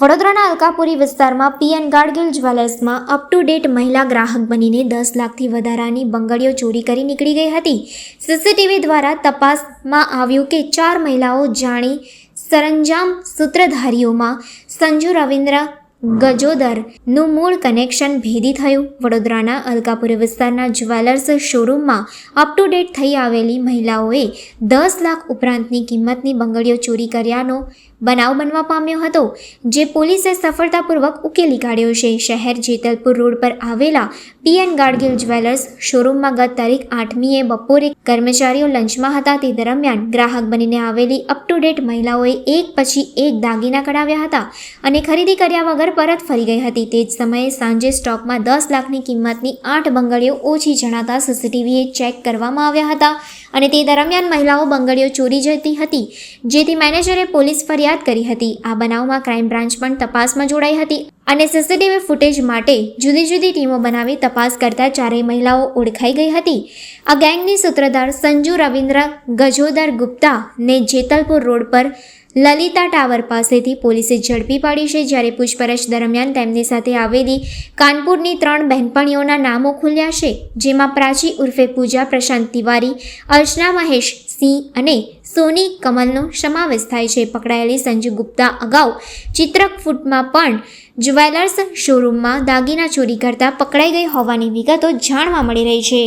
વડોદરાના અલકાપુરી વિસ્તારમાં પીએન ગાડગીલ જ્વેલર્સમાં અપ ટુ ડેટ મહિલા ગ્રાહક બનીને દસ લાખથી વધારાની બંગડીઓ ચોરી કરી નીકળી ગઈ હતી. સીસીટીવી દ્વારા તપાસમાં આવ્યું કે ચાર મહિલાઓ જાણી સરંજામ સૂત્રધારીઓમાં સંજુ રવિન્દ્ર ગજોદરનું મૂળ કનેક્શન ભેદી થયું. વડોદરાના અલકાપુર વિસ્તારના જ્વેલર્સ શોરૂમમાં અપ ટુ ડેટ થઈ આવેલી મહિલાઓએ દસ લાખ ઉપરાંતની કિંમતની બંગડીઓ ચોરી કર્યાનો બનાવ બનવા પામ્યો હતો, જે પોલીસે સફળતાપૂર્વક ઉકેલી કાઢ્યો છે. શહેર જેતલપુર રોડ પર આવેલા પીએન ગાડગીલ જ્વેલર્સ શોરૂમમાં ગત તારીખ આઠમીએ બપોરે કર્મચારીઓ લંચમાં હતા. તે દરમિયાન ગ્રાહક બનીને આવેલી અપ ટુ ડેટ મહિલાઓએ એક પછી એક દાગીના કઢાવ્યા હતા અને ખરીદી કર્યા વગર પરત ફરી ગઈ હતી. તે જ સમયે સાંજે સ્ટોકમાં દસ લાખની કિંમતની આઠ બંગડીઓ ઓછી જણાતા સીસીટીવીએ ચેક કરવામાં આવ્યા હતા અને તે દરમિયાન મહિલાઓ બંગડીઓ ચોરી જતી હતી, જેથી મેનેજરે પોલીસ ફરિયાદ કરી હતી. આ બનાવમાં ક્રાઇમ બ્રાન્ચ પણ તપાસમાં જોડાઈ હતી. અને સીસીટીવી ફૂટેજ માટે જુદી જુદી ટીમો બનાવી તપાસ કરતા ચારેય મહિલાઓ ઓળખાઈ ગઈ હતી. આ ગેંગની સૂત્રધાર સંજુ રવિન્દ્ર ગજોદર ગુપ્તા ને જેતલપુર રોડ પર લલિતા ટાવર પાસેથી પોલીસે ઝડપી પાડી છે જ્યારે પૂછપરછ દરમિયાન તેમની સાથે આવેલી કાનપુરની ત્રણ બહેનપણીઓના નામો ખુલ્યા છે, જેમાં પ્રાચી ઉર્ફે પૂજા પ્રશાંત તિવારી, અર્ચના મહેશ સિંહ અને સોની કમલનો સમાવેશ થાય છે. પકડાયેલી સંજુ ગુપ્તા અગાઉ ચિત્રક ફૂટમાં પણ જ્વેલર્સ શોરૂમમાં દાગીના ચોરી કરતા પકડાઈ ગઈ હોવાની વિગતો જાણવા મળી રહી છે.